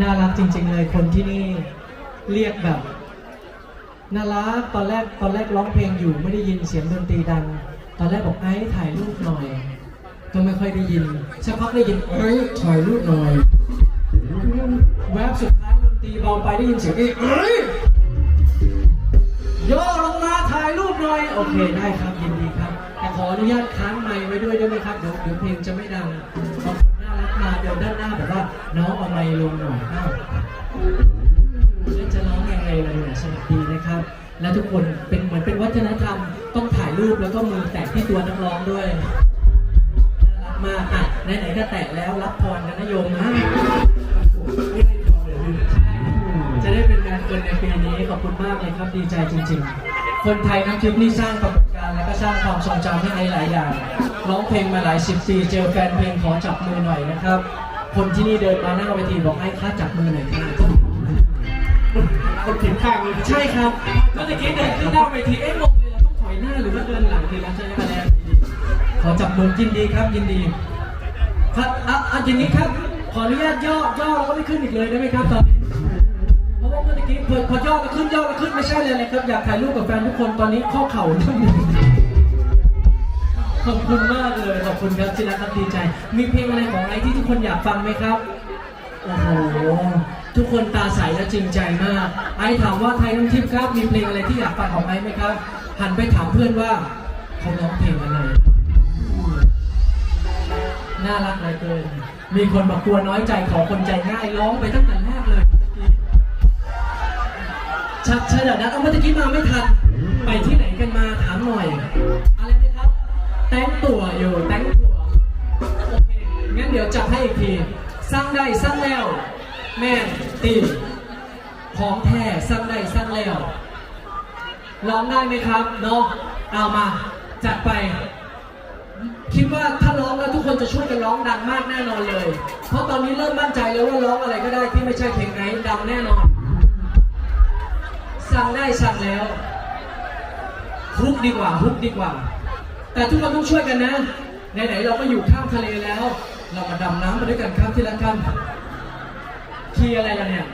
น่ารักจริง ๆ เลยคนที่นี่เรียกแบบน่ารักตอนแรกตอนแรกร้องเพลงอยู่ไม่ได้ยินเสียงดนตรีดัง ตอนแรกบอกไอ้ถ่ายรูปหน่อย ก็ไม่ค่อยได้ยินสักพักได้ยินเอ้ยถ่ายรูปหน่อย แวบสุดท้ายดนตรีเบาไปได้ยินเสียงเอ้ยเอ้ยย่อลงมาถ่ายรูปหน่อย โอเคได้ครับยินดีครับ แต่ขออนุญาตค้างไมค์ไว้ด้วยได้ไหมครับเดี๋ยวเดี๋ยวเพลงจะไม่ดังบางคน งหน่อยอ้าวแล้วจะร้องยังไงเล่ะเนี่ยสวัสดีนะครับ และทุกคนเป็นเหมือนเป็นวัฒนธรรมต้องถ่ายรูปแล้วก็มือแตะที่ตัวนักร้องด้วยน่ารักมากอะไหนๆก็แตะแล้วรับพรกันนะโยมนะจะได้เป็นงานเกินในปีนี้ขอบคุณมากเลยครับดีใจจริง ๆคนไทยทั้งทริปนี่สร้างปรากฏการณ์และก็สร้างความทรงจำให้หลายอย่าง ร้องเพลงมาหลายสิบปีเจอแฟนเพลงขอจับมือหน่อยนะครับ คนที่นี่เดินมาหน้าเวทีบอกให้ข้าจับมือหน่อยค่ะคนเขียนข้างเลยใช่ครับเมื่อกี้เดินขึ้นหน้าเวทีเอ๊ะงงเลยเราต้องถอยหน้าหรือว่าเดินหลังดีแล้วใช่ไหมครับขอจับมือยินดีครับยินดีครับอะอะอย่างนี้ครับ ขออนุญาตย่อย่อแล้วก็ไม่ขึ้นอีกเลยได้ไหมครับตอนนี้เพราะว่าเมื่อกี้เปิดพอย่อแล้วขึ้นย่อแล้วขึ้นไม่ใช่เลยนะครับอยากถ่ายรูปกับแฟนทุกคนตอนนี้ข้อเข่าเริ่ม ขอบคุณมากเลยขอบคุณครับที่รักครับดีใจ มีเพลงอะไรของไอที่ทุกคนอยากฟังไหมครับโอ้โหทุกคนตาใสและจริงใจมาก ไอถามว่าไทยน้ำทิพย์ครับมีเพลงอะไรที่อยากฟังของไอไหมครับ หันไปถามเพื่อนว่าเขาร้องเพลงอะไรน่ารักเลยเกิน มีคนบอกกลัวน้อยใจขอคนใจง่ายร้องไปตั้งแต่แรกเลยชัดเชิดนะเอาเมื่อกี้มาไม่ทัน ไปที่ไหนกันมาถามหน่อย อะไร แต่งตัวอยู่แต่งตัวโอเคงั้นเดี๋ยวจับให้อีกทีสร้างได้สร้างแล้ว แม่นตีของแท้สร้างได้สร้างแล้วร้องได้ไหมครับเนาะเอามาจัดไป คิดว่าถ้าร้องแล้วทุกคนจะช่วยกันร้องดังมากแน่นอนเลย เพราะตอนนี้เริ่มมั่นใจแล้วว่าร้องอะไรก็ได้ที่ไม่ใช่เพลงไหนดังแน่นอน สั่งได้สั่งแล้วฮุกดีกว่าฮุกดีกว่า แต่ทุกคนต้องช่วยกันนะ ไหนๆเราก็อยู่ข้ามทะเลแล้ว เรามาดำน้ำไปด้วยกันครับที่ละกันคีอะไรล่ะเนี่ย